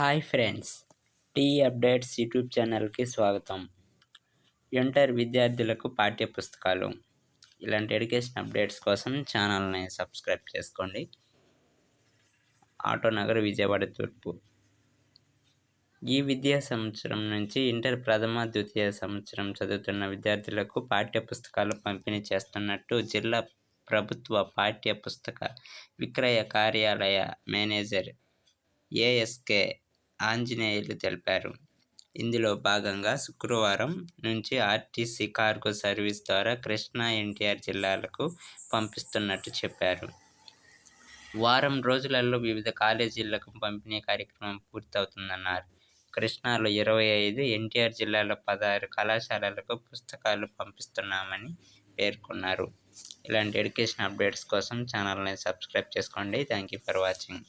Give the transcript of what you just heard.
Hi friends T updates YouTube ఛానల్కి స్వాగతం. Inter విద్యార్థులకు పాఠ్య పుస్తకాలు ఇలాంటి ఎడ్యుకేషన్ అప్డేట్స్ కోసం ఛానల్ని సబ్స్క్రైబ్ చేసుకోండి. ఆటోనగర్ విజయవాడ తూర్పు. ఈ విద్యా సంవత్సరం నుంచి ఇంటర్ ప్రథమ ద్వితీయ సంవత్సరం చదువుతున్న విద్యార్థులకు పాఠ్య పుస్తకాలు పంపిణీ చేస్తున్నట్టు జిల్లా ప్రభుత్వ పాఠ్య పుస్తక విక్రయ కార్యాలయ మేనేజర్ ఏఎస్కే ఆంజనేయులు తెలిపారు. ఇందులో భాగంగా శుక్రవారం నుంచి ఆర్టీసీ కార్గో సర్వీస్ ద్వారా కృష్ణా ఎన్టీఆర్ జిల్లాలకు పంపిస్తున్నట్టు చెప్పారు. వారం రోజులలో వివిధ కాలేజీలకు పంపిణీ కార్యక్రమం పూర్తవుతుందన్నారు. కృష్ణాలో ఇరవై ఐదు ఎన్టీఆర్ జిల్లాలో పదహారు కళాశాలలకు పుస్తకాలు పంపిస్తున్నామని పేర్కొన్నారు. ఇలాంటి ఎడ్యుకేషన్ అప్డేట్స్ కోసం ఛానల్ని సబ్స్క్రైబ్ చేసుకోండి. Thank you for watching.